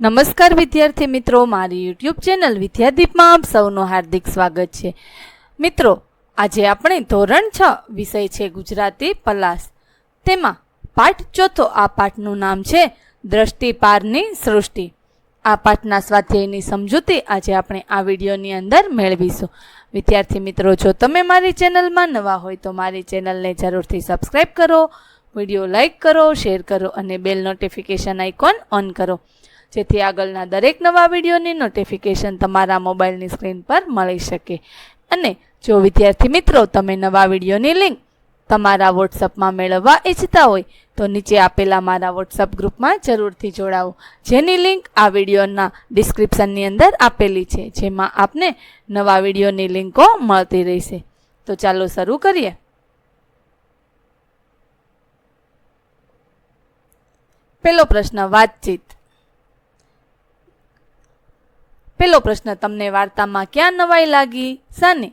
નમસ્કાર વિદ્યાર્થી મિત્રો, મારી યુટ્યુબ ચેનલ વિદ્યાદીપમાં આપ સૌનું હાર્દિક સ્વાગત છે. મિત્રો, આજે આપણે ધોરણ છ વિષય છે ગુજરાતી પલાસ. તેમાં પાઠ ચોથો આ પાઠનું નામ છે દ્રષ્ટિપારની સૃષ્ટિ. આ પાઠના સ્વાધ્યાયની સમજૂતી આજે આપણે આ વિડીયોની અંદર મેળવીશું. વિદ્યાર્થી મિત્રો, જો તમે મારી ચેનલમાં નવા હોય તો મારી ચેનલને જરૂરથી સબસ્ક્રાઈબ કરો, વીડિયો લાઇક કરો, શેર કરો અને બેલ નોટિફિકેશન આઇકોન ઓન કરો. જેથી આગળના દરેક નવા વિડીયોની નોટિફિકેશન તમારા મોબાઈલની સ્ક્રીન પર મળી શકે. અને જો વિદ્યાર્થી મિત્રો, તમે નવા વિડીયોની લિંક તમારા વોટ્સઅપમાં મેળવવા ઈચ્છતા હોય, તો નીચે આપેલા મારા વોટ્સઅપ ગ્રુપમાં જરૂરથી જોડાવો જેની લિંક આ વિડીયોના ડિસ્ક્રિપ્શનની અંદર આપેલી છે, જેમાં આપને નવા વિડીયોની લિંકો મળતી રહેશે. તો ચાલો શરૂ કરીએ. પેલો પ્રશ્ન, વાતચીત. પેલો પ્રશ્ન, તમને વાર્તામાં ક્યાં નવાઈ લાગી? સાને.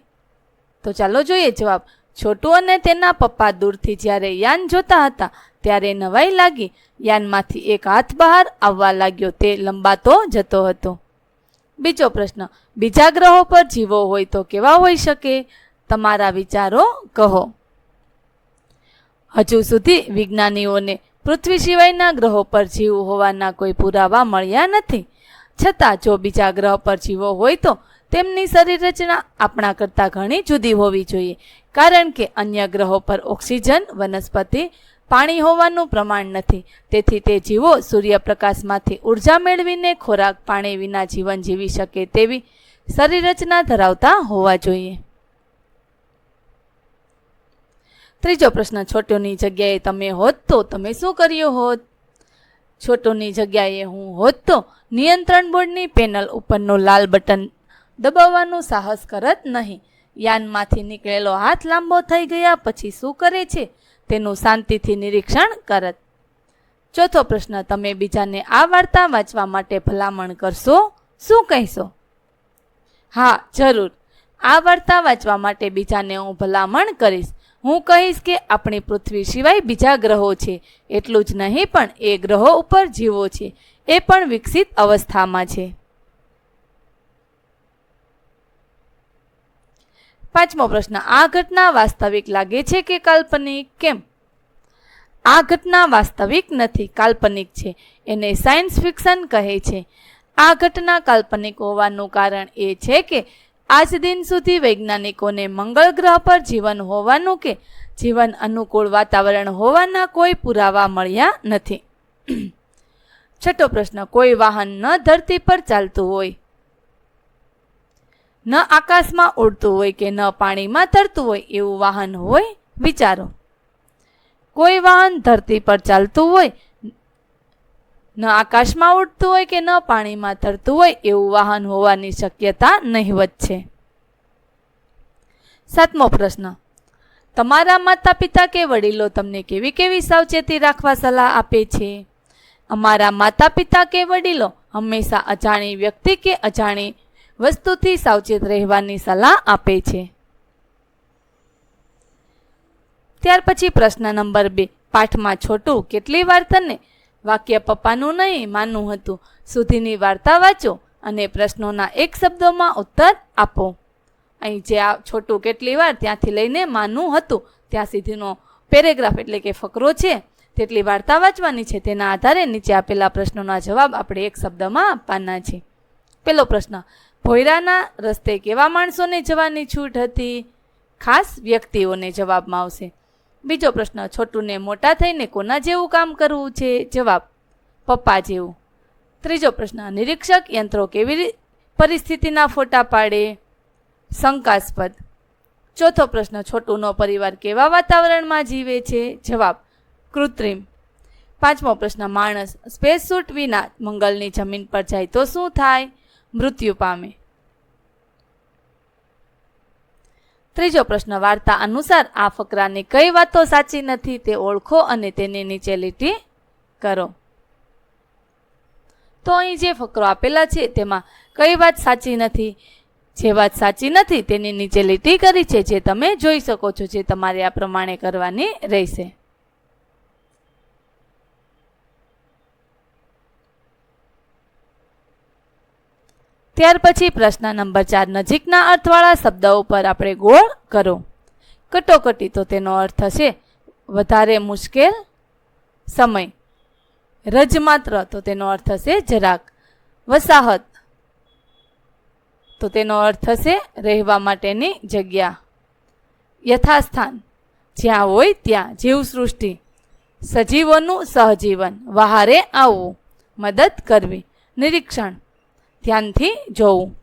તો ચાલો જોઈએ જવાબ. છોટુ અને તેના પપ્પા દૂરથી જ્યારે યાન જોતા હતા, ત્યારે નવાઈ લાગી. યાનમાંથી એક હાથ બહાર આવવા લાગ્યો, તે લંબાતો જતો હતો. બીજો પ્રશ્ન, બીજા ગ્રહો પર જીવો હોય તો કેવા હોઈ શકે? તમારા વિચારો કહો. હજુ સુધી વિજ્ઞાનીઓને પૃથ્વી સિવાયના ગ્રહો પર જીવ હોવાના કોઈ પુરાવા મળ્યા નથી. છતાં જો બીજા ગ્રહ પર જીવો હોય તો તેમની શરીર રચના આપણા કરતાં ઘણી જુદી હોવી જોઈએ. કારણ કે અન્ય ગ્રહો પર ઓક્સિજન, વનસ્પતિ, પાણી હોવાનું પ્રમાણ નથી. તેથી તે જીવો સૂર્યપ્રકાશમાંથી ઊર્જા મેળવીને ખોરાક પાણી વિના જીવન જીવી શકે તેવી શરીર રચના ધરાવતા હોવા જોઈએ. ત્રીજો પ્રશ્ન છોટોની જગ્યાએ તમે હોત તો તમે શું કર્યું હોત? છોટુની જગ્યાએ હું હોત તો નિયંત્રણ બોર્ડની પેનલ ઉપરનું લાલ બટન દબાવવાનું સાહસ કરત નહીં. યાનમાંથી નીકળેલો હાથ લાંબો થઈ ગયા પછી શું કરે છે? તેનું શાંતિથી નિરીક્ષણ કરત. ચોથો પ્રશ્ન, તમે બીજાને આ વાર્તા વાંચવા માટે ભલામણ કરશો? શું કહેશો? હા, જરૂર. આ વાર્તા વાંચવા માટે બીજાને હું ભલામણ કરીશ. હું કહીશ કે આપણી પૃથ્વી સિવાય બીજા ગ્રહો છે. એટલું જ નહીં, પણ એ ગ્રહો ઉપર જીવો છે. એ પણ વિકસિત અવસ્થામાં છે. પાંચમો પ્રશ્ન, આ ઘટના વાસ્તવિક લાગે છે કે કાલ્પનિક? કેમ? આ ઘટના વાસ્તવિક નથી, કાલ્પનિક છે. એને સાયન્સ ફિક્શન કહે છે. આ ઘટના કાલ્પનિક હોવાનું કારણ એ છે કે આજ દિન સુધી વૈજ્ઞાનિકોને મંગળ ગ્રહ પર જીવન હોવાનું કે જીવન અનુકૂળ વાતાવરણ હોવાના કોઈ પુરાવા મળ્યા નથી. છઠ્ઠો પ્રશ્ન, કોઈ વાહન ન ધરતી પર ચાલતું હોય. ન આકાશમાં ઉડતું હોય કે ન પાણીમાં તરતું હોય એવું વાહન હોય, વિચારો. કોઈ વાહન ધરતી પર ચાલતું હોય ન આકાશમાં ઉડતું હોય કે ન પાણીમાં તરતું હોય એવું વાહન હોવાની શક્યતા નહીવત છે. સાતમો પ્રશ્ન. તમારા માતા પિતા કે વડીલો તમને કેવી કેવી સાવચેતી રાખવા સલાહ આપે છે? અમારા માતા પિતા કે વડીલો હંમેશા અજાણી વ્યક્તિ કે અજાણી વસ્તુથી સાવચેત રહેવાની સલાહ આપે છે. ત્યાર પછી પ્રશ્ન નંબર બે. પાઠમાં છોટું કેટલી વાર તને વાક્ય પપ્પાનું નહીં માનવું હતું. સુધીની વાર્તા વાંચો અને પ્રશ્નોના એક શબ્દોમાં ઉત્તર આપો. અહીં જે આ છોટું કેટલી વાર ત્યાંથી લઈને માનવું હતું, ત્યાં સુધીનો પેરેગ્રાફ એટલે કે ફકરો છે, તેટલી વાર્તા વાંચવાની છે, તેના આધારે નીચે આપેલા પ્રશ્નોના જવાબ આપણે એક શબ્દમાં આપવાના છે. પેલો પ્રશ્ન, ભોયરાના રસ્તે કેવા માણસોને જવાની છૂટ હતી? ખાસ વ્યક્તિઓને જવાબમાં આવશે. બીજો પ્રશ્ન, છોટુને મોટા થઈને કોના જેવું કામ કરવું છે? જવાબ, પપ્પા જેવું. ત્રીજો પ્રશ્ન, નિરીક્ષક યંત્રો કેવી પરિસ્થિતિના ફોટા પાડે? શંકાસ્પદ. ચોથો પ્રશ્ન, છોટુનો પરિવાર કેવા વાતાવરણમાં જીવે છે? જવાબ, કૃત્રિમ. પાંચમો પ્રશ્ન, માણસ સ્પેસ સૂટ વિના મંગળની જમીન પર જાય તો શું થાય? મૃત્યુ પામે. ત્રીજો પ્રશ્ન, વાર્તા અનુસાર આ ફકરાની કઈ વાતો સાચી નથી તે ઓળખો અને તેની નીચે લીટી કરો. તો અહીં જે ફકરો આપેલા છે તેમાં કઈ વાત સાચી નથી, જે વાત સાચી નથી તેની નીચે લીટી કરી છે જે તમે જોઈ શકો છો, જે તમારે આ પ્રમાણે કરવાની રહેશે. ત્યાર પછી પ્રશ્ન નંબર ચાર, નજીકના અર્થવાળા શબ્દો ઉપર આપણે ગોળ કરો. કટોકટી તો તેનો અર્થ હશે વધારે મુશ્કેલ સમય. રજમાત્ર તો તેનો અર્થ થશે જરાક. વસાહત તો તેનો અર્થ થશે રહેવા માટેની જગ્યા. યથાસ્થાન જ્યાં હોય ત્યાં જીવસૃષ્ટિ સજીવોનું સહજીવન. વહારે આવવું. મદદ કરવી. નિરીક્ષણ. ધ્યાનથી જોવું.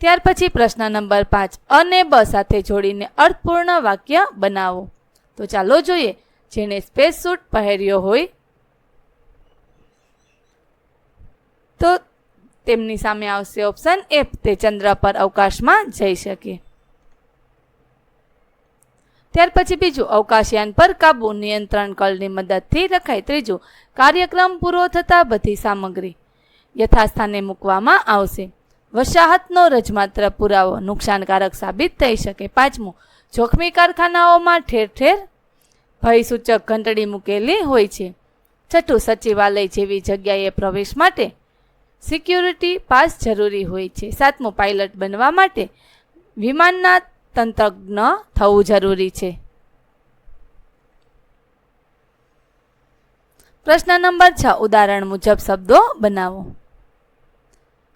ત્યાર પછી પ્રશ્ન નંબર પાંચ, અને બ સાથે જોડીને અર્થપૂર્ણ વાક્ય બનાવો. તો ચાલો જોઈએ, જેણે સ્પેસ સૂટ પહેર્યો હોય. તો તેમની સામે આવશે ઓપ્શન એફ તે ચંદ્ર પર અવકાશમાં જઈ શકે. ત્યાર પછી બીજું અવકાશયાન પર કાબુ નિયંત્રણ કળની મદદથી રખાય. ત્રીજું, કાર્યક્રમ પૂરો થતાં બધી સામગ્રી યથાસ્થાને મૂકવામાં આવશે. વસાહતનો રજમાત્ર પુરાવો નુકસાનકારક સાબિત થઈ શકે. પાંચમું, જોખમી કારખાનાઓમાં ઠેર ઠેર ભયસૂચક ઘંટડી મૂકેલી હોય છે. છઠ્ઠું, સચિવાલય જેવી જગ્યાએ પ્રવેશ માટે સિક્યુરિટી પાસ જરૂરી હોય છે. સાતમું, પાયલટ બનવા માટે વિમાનના તંત્રજ્ઞ થવું જરૂરી છે. પ્રશ્ન નંબર છ, ઉદાહરણ મુજબ શબ્દો બનાવો.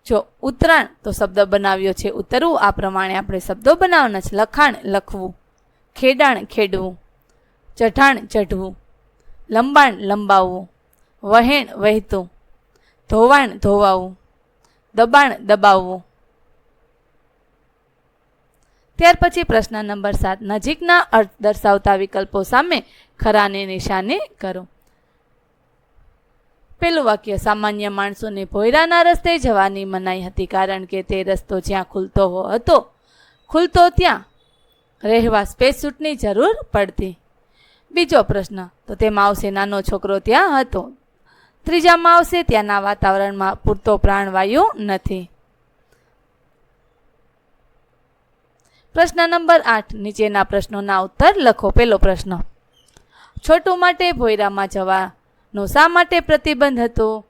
જો ઉત્તરાયણ તો શબ્દ બનાવ્યો છે, ઉતરવું. આ પ્રમાણે આપણે શબ્દો બનાવવાના છે. લખાણ, લખવું. ખેડાણ, ખેડવું. ચઢાણ, ચઢવું. લંબાણ, લંબાવવું. વહેણ, વહેતું. ધોવાણ, ધોવાવું. દબાણ, દબાવવું. ત્યાર પછી પ્રશ્ન નંબર સાત, નજીકના અર્થ દર્શાવતા વિકલ્પો સામે ખરાની નિશાની કરો. પેલું વાક્ય, સામાન્ય માણસોને ભોયરાના રસ્તે જવાની મનાઈ હતી કારણ કે તે રસ્તો જ્યાં ખુલતો હતો, ખુલતો ત્યાં રહેવા સ્પેસ સૂટની જરૂર પડતી. બીજો પ્રશ્ન, તો તેમાં આવશે નાનો છોકરો ત્યાં હતો. ત્રીજામાં આવશે ત્યાંના વાતાવરણમાં પૂરતો પ્રાણવાયુ નથી. પ્રશ્ન નંબર આઠ. નીચેના પ્રશ્નોના ઉત્તર લખો. પેલો પ્રશ્ન. છોટું માટે ભોયરામાં જવાનો શા માટે પ્રતિબંધ હતો?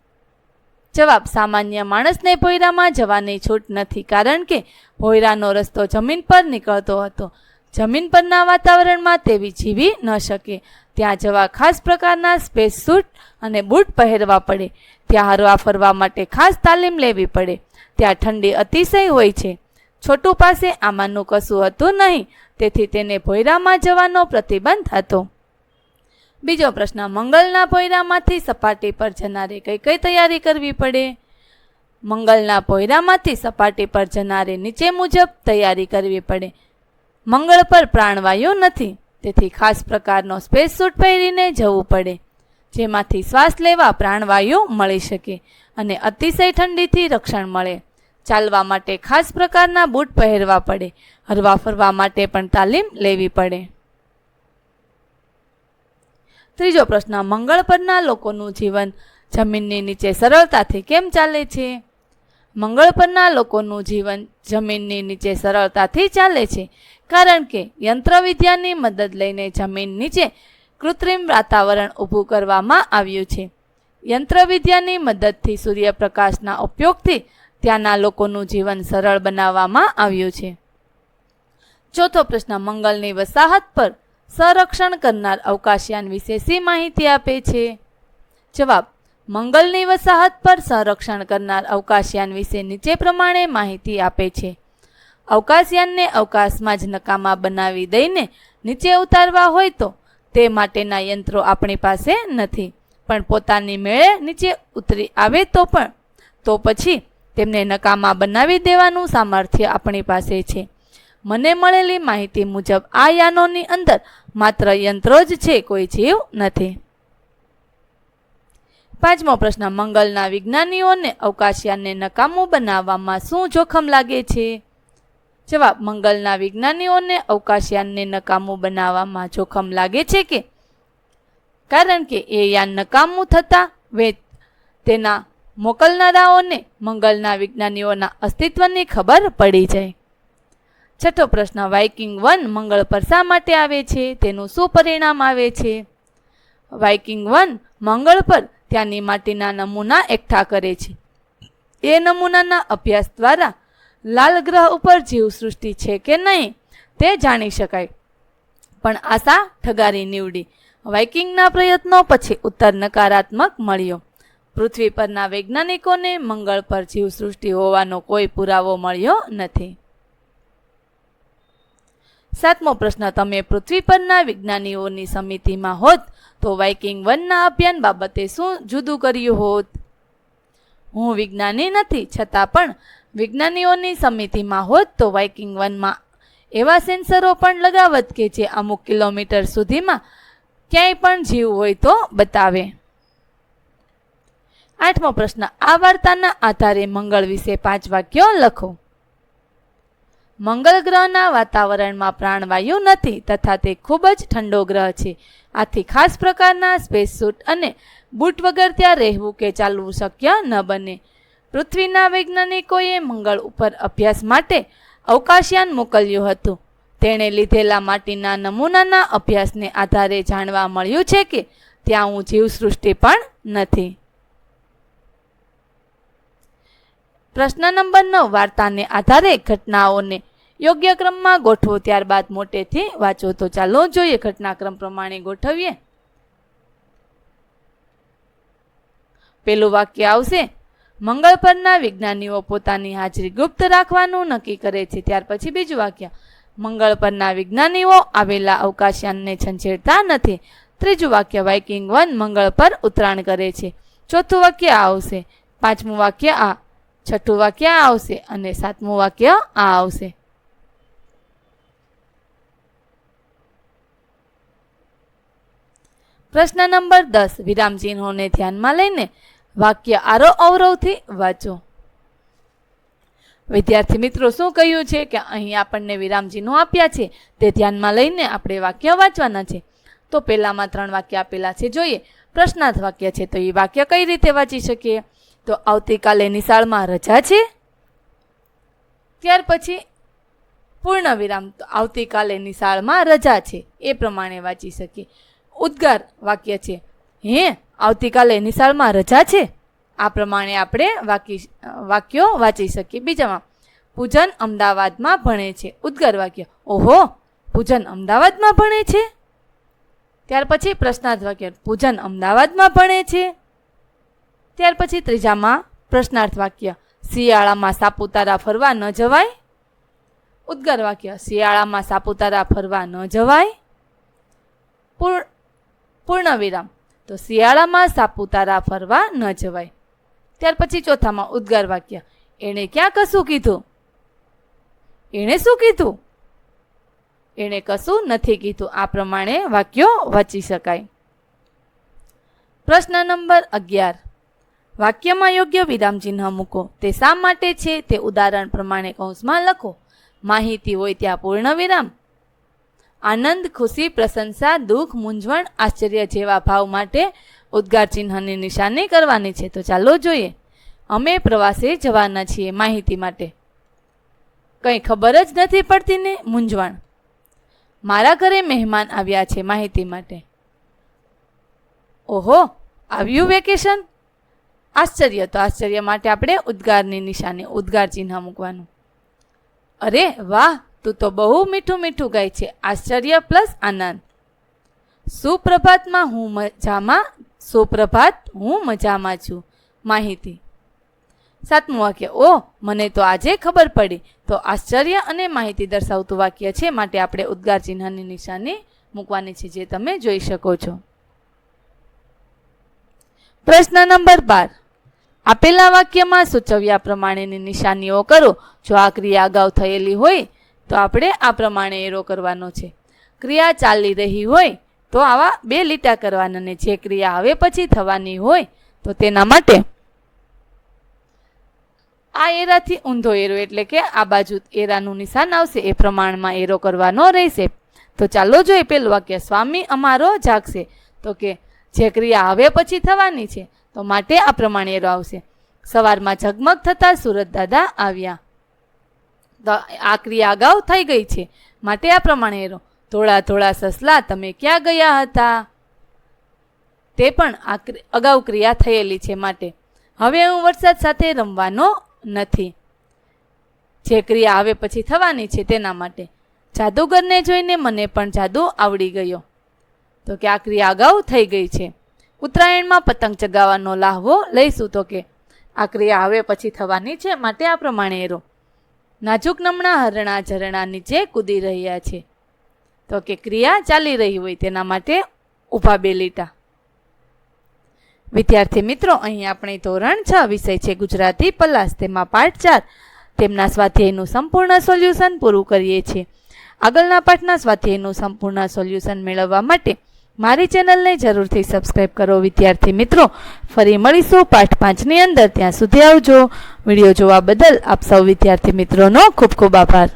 જવાબ. સામાન્ય માણસને ભોયરામાં જવાની છૂટ નથી, કારણ કે ભોયરાનો રસ્તો જમીન પર નીકળતો હતો. જમીન પરના વાતાવરણમાં તેવી જીવી ન શકે. ત્યાં જવા ખાસ પ્રકારના સ્પેસ સૂટ અને બૂટ પહેરવા પડે. ત્યાં હરવા ફરવા માટે ખાસ તાલીમ લેવી પડે. ત્યાં ઠંડી અતિશય હોય છે. છોટું પાસે આમાંનું કશું હતું નહીં. તેથી તેને ભોયરામાં જવાનો પ્રતિબંધ હતો. બીજો પ્રશ્ન મંગળના ભોયરામાંથી સપાટી પર જનારે કઈ કઈ તૈયારી કરવી પડે? મંગળના ભોયરામાંથી સપાટી પર જનારે નીચે મુજબ તૈયારી કરવી પડે. મંગળ પર પ્રાણવાયુ નથી, તેથી ખાસ પ્રકારનો સ્પેસ સૂટ પહેરીને જવું પડે, જેમાંથી શ્વાસ લેવા પ્રાણવાયુ મળી શકે અને અતિશય ઠંડીથી રક્ષણ મળે. ચાલવા માટે ખાસ પ્રકારના બૂટ પહેરવા પડે. હરવા ફરવા માટે પણ તાલીમ લેવી પડે. ત્રીજો પ્રશ્ન, મંગળ પરના લોકોનું જીવન જમીનની નીચે સરળતાથી કેમ ચાલે છે? મંગળ પરના લોકોનું જીવન જમીનની નીચે સરળતાથી ચાલે છે કારણ કે યંત્રવિદ્યાની મદદ લઈને જમીન નીચે કૃત્રિમ વાતાવરણ ઊભું કરવામાં આવ્યું છે. યંત્રવિદ્યાની મદદથી સૂર્યપ્રકાશના ઉપયોગથી ત્યાંના લોકોનું જીવન સરળ બનાવવામાં આવ્યું છે. ચોથો પ્રશ્ન મંગળની વસાહત પર સંરક્ષણ કરનાર અવકાશયાન વિશે શી માહિતી આપે છે? જવાબ મંગળની વસાહત પર સંરક્ષણ કરનાર અવકાશયાન વિશે નીચે પ્રમાણે માહિતી આપે છે. અવકાશયાનને અવકાશમાં જ નકામા બનાવી દઈને નીચે ઉતારવા હોય તો તે માટેના યંત્રો આપણી પાસે નથી. પણ પોતાની મેળે નીચે ઉતરી આવે તો પણ. તો પછી તેમને નકામા બનાવી દેવાનું સામર્થ્ય આપણી પાસે છે. મને મળેલી માહિતી મુજબ આ યાનોની અંદર માત્ર યંત્રો જ છે, કોઈ જીવ નથી. પાંચમો પ્રશ્ન, મંગળના વિજ્ઞાનીઓને અવકાશયાનને નકામું બનાવવામાં શું જોખમ લાગે છે? જવાબ મંગલના વિજ્ઞાનીઓને અવકાશયાનને નકામું બનાવવામાં જોખમ લાગે છે કે? કારણ કે એ યાન નકામું થતાં વે તેના મોકલનારાઓને, મંગળના વિજ્ઞાનીઓના અસ્તિત્વની ખબર પડી જાય. છઠ્ઠો પ્રશ્ન, વાઇકિંગ વન મંગળ પર શા માટે આવે છે? તેનું શું પરિણામ આવે છે? વાઇકિંગ વન મંગળ પર ત્યાંની માટીના નમૂના એકઠા કરે છે. એ નમૂનાના અભ્યાસ દ્વારા લાલ ગ્રહ ઉપર જીવસૃષ્ટિ છે કે નહીં, તે જાણી શકાય. પણ આશા ઠગારી નીવડી. વાઇકિંગના પ્રયત્નો પછી ઉત્તર નકારાત્મક મળ્યો. પૃથ્વી પરના વૈજ્ઞાનિકોને મંગળ પર જીવસૃષ્ટિ હોવાનો કોઈ પુરાવો મળ્યો નથી. સાતમો પ્રશ્ન, તમે પૃથ્વી પરના વિજ્ઞાનીઓની સમિતિમાં હોત તો વાઇકિંગ વનના અભિયાન બાબતે શું જુદું કર્યું હોત? હું વિજ્ઞાની નથી, છતાં પણ વિજ્ઞાનીઓની સમિતિમાં હોત તો વાઇકિંગ વનમાં એવા સેન્સરો પણ લગાવત કે જે અમુક કિલોમીટર સુધીમાં ક્યાંય પણ જીવ હોય તો બતાવે. આઠમો પ્રશ્ન, આ વાર્તાના આધારે મંગળ વિશે પાંચ વાક્યો લખો. મંગળ ગ્રહના વાતાવરણમાં પ્રાણવાયુ નથી તથા તે ખૂબ જ ઠંડો ગ્રહ છે. આથી ખાસ પ્રકારના સ્પેસ સૂટ અને બૂટ વગર ત્યાં રહેવું કે ચાલવું શક્ય ન બને. પૃથ્વીના વૈજ્ઞાનિકોએ મંગળ ઉપર અભ્યાસ માટે અવકાશયાન મોકલ્યું હતું. તેણે લીધેલા માટીના નમૂનાના અભ્યાસને આધારે જાણવા મળ્યું છે કે ત્યાં હું જીવસૃષ્ટિ પણ નથી. પ્રશ્ન નંબર નવ, વાર્તાને આધારે ઘટનાઓને યોગ્ય ક્રમમાં ગોઠવો. ત્યારબાદ મોટેથી વાંચો. તો ચાલો જોઈએ ઘટનાક્રમ પ્રમાણે ગોઠવીએ. પેલું વાક્ય આવશે. મંગળ પરના વિજ્ઞાનીઓ પોતાની હાજરી ગુપ્ત રાખવાનું નક્કી કરે છે. ત્યાર પછી બીજું વાક્ય. મંગળ પરના વિજ્ઞાનીઓ આવેલા અવકાશયાનને છંછેડતા નથી. ત્રીજું વાક્ય. વાઇકિંગ વન મંગળ પર ઉતરાણ કરે છે. ચોથું વાક્ય આવશે. પાંચમું વાક્ય આ. છઠ્ઠું વાક્ય આ આવશે અને સાતમું વાક્ય આ આવશે. પ્રશ્ન નંબર દસ. વિરામ ચિહ્નોને ધ્યાનમાં લઈને વાક્ય આરો અવરવથી વાંચો. વિદ્યાર્થી મિત્રો, શું કહ્યું છે કે અહીં આપણને વિરામ ચિહ્નો આપ્યા છે? તે ધ્યાનમાં લઈને આપણે વાક્ય વાંચવાના છે. તો પહેલામાં ત્રણ વાક્ય આપેલા છે. જોઈએ. પ્રશ્નાર્થ વાક્ય છે. તો એ વાક્ય કઈ રીતે વાંચી શકીએ? તો આવતીકાલે નિશાળમાં રજા છે? ત્યાર પછી પૂર્ણ વિરામ તો આવતીકાલે નિશાળમાં રજા છે, એ પ્રમાણે વાંચી શકીએ. ઉદ્ગાર વાક્ય છે, હે, આવતીકાલે નિશાળમાં રજા છે? આ પ્રમાણે આપણે વાકી, વાક્યો વાંચી શકીએ. બીજામાં, પૂજન અમદાવાદમાં ભણે છે. ઉદ્ગાર વાક્ય, ઓહો, પૂજન અમદાવાદમાં ભણે છે? ત્યાર પછી પ્રશ્નાર્થ વાક્ય, પૂજન અમદાવાદમાં ભણે છે? ત્યાર પછી ત્રીજામાં પ્રશ્નાર્થ વાક્ય. શિયાળામાં સાપુતારા ફરવા ન જવાય? ઉદ્ગાર વાક્ય. શિયાળામાં સાપુતારા ફરવા ન જવાય? પૂર્ણ પૂર્ણ વિરામ તો શિયાળામાં સાપુતારા ફરવા ન જવાય. ત્યાર પછી ચોથામાં ઉદ્ગાર વાક્ય. એણે ક્યાં કશું કીધું? એણે શું કીધું? એણે કશું નથી કીધું. આ પ્રમાણે વાક્યો વાંચી શકાય. પ્રશ્ન નંબર અગિયાર. વાક્યમાં યોગ્ય વિરામ ચિહ્ન મૂકો. તે શા માટે છે? તે ઉદાહરણ પ્રમાણે કૌંસમાં લખો. માહિતી હોય ત્યાં પૂર્ણ વિરામ. આનંદ, ખુશી, પ્રશંસા, દુઃખ, મૂંઝવણ, આશ્ચર્ય જેવા ભાવ માટે ઉદ્ગાર ચિહ્નની નિશાની કરવાની છે. તો ચાલો જોઈએ. અમે પ્રવાસે જવાના છીએ માહિતી માટે. કંઈ ખબર જ નથી પડતી ને? મૂંઝવણ. મારા ઘરે મહેમાન આવ્યા છે માહિતી માટે. ઓહો, આવ્યું વેકેશન? આશ્ચર્ય તો આશ્ચર્ય માટે આપણે ઉદ્ગારની નિશાની, ઉદ્ગાર ચિહ્ન મૂકવાનું. અરે વાહ, તું તો બહુ મીઠું મીઠું ગાય છે. આશ્ચર્ય પ્લસ આનંદ. સુપ્રભાતમાં હું મજામાં, સુપ્રભાત, હું મજામાં છું. માહિતી. સાતમું વાક્ય, ઓ, મને તો આજે ખબર પડી. તો આશ્ચર્ય અને માહિતી દર્શાવતું વાક્ય છે, માટે આપણે ઉદ્ગાર ચિહ્નની નિશાની મૂકવાની છે, જે તમે જોઈ શકો છો. પ્રશ્ન નંબર બાર. આપેલા વાક્યમાં સૂચવ્યા પ્રમાણેની નિશાનીઓ કરો. જો આ ક્રિયા અગાઉ થયેલી હોય, તો આપણે આ પ્રમાણે એરો કરવાનો છે. ક્રિયા ચાલી રહી હોય, તો આવા બે લીટા કરવાના ને જે ક્રિયા હવે પછી થવાની હોય, તો તેના માટે આ એરાથી ઊંધો એરો એટલે કે આ બાજુ એરાનું નિશાન આવશે. એ પ્રમાણમાં એરો કરવાનો રહેશે. તો ચાલો જોઈએ, પેલું વાક્ય. સ્વામી, અમારો જાગશે. તો કે, જે ક્રિયા હવે પછી થવાની છે તો માટે આ પ્રમાણે એરો આવશે. સવારમાં ઝગમગ થતા સુરત દાદા આવ્યા. તો આ ક્રિયા અગાઉ થઈ ગઈ છે. માટે આ પ્રમાણે એરો થોડા થોડા સસલા, તમે ક્યાં ગયા હતા? તે પણ આ અગાઉ ક્રિયા થયેલી છે માટે. હવે હું વરસાદ સાથે રમવાનો નથી. જે ક્રિયા હવે પછી થવાની છે તેના માટે. જાદુગરને જોઈને મને પણ જાદુ આવડી ગયો. તો કે આ ક્રિયા અગાઉ થઈ ગઈ છે. ઉત્તરાયણમાં પતંગ ચગાવવાનો લાહવો લઈશું તો કે. આ ક્રિયા હવે પછી થવાની છે માટે આ પ્રમાણે એરો. નાજુક નમણા હરણા ઝરણા નીચે કૂદી રહ્યા છે. તો કે ક્રિયા ચાલી રહી હોય તેના માટે ઊભા બે લીટા. વિદ્યાર્થી મિત્રો, અહીં આપણે ધોરણ છ વિષય છે ગુજરાતી પલાસ તેમાં પાઠ ચાર. તેમના સ્વાધ્યાયનું સંપૂર્ણ સોલ્યુશન પૂરું કરીએ છીએ. આગળના પાઠના સ્વાધ્યાયનું સંપૂર્ણ સોલ્યુશન મેળવવા માટે મારી ચેનલને જરૂરથી સબસ્ક્રાઈબ કરો. વિદ્યાર્થી મિત્રો, ફરી મળીશું પાઠ પાંચની અંદર. ત્યાં સુધી આવજો. વીડિયો જોવા બદલ આપ સૌ વિદ્યાર્થી મિત્રોનો ખૂબ ખૂબ આભાર.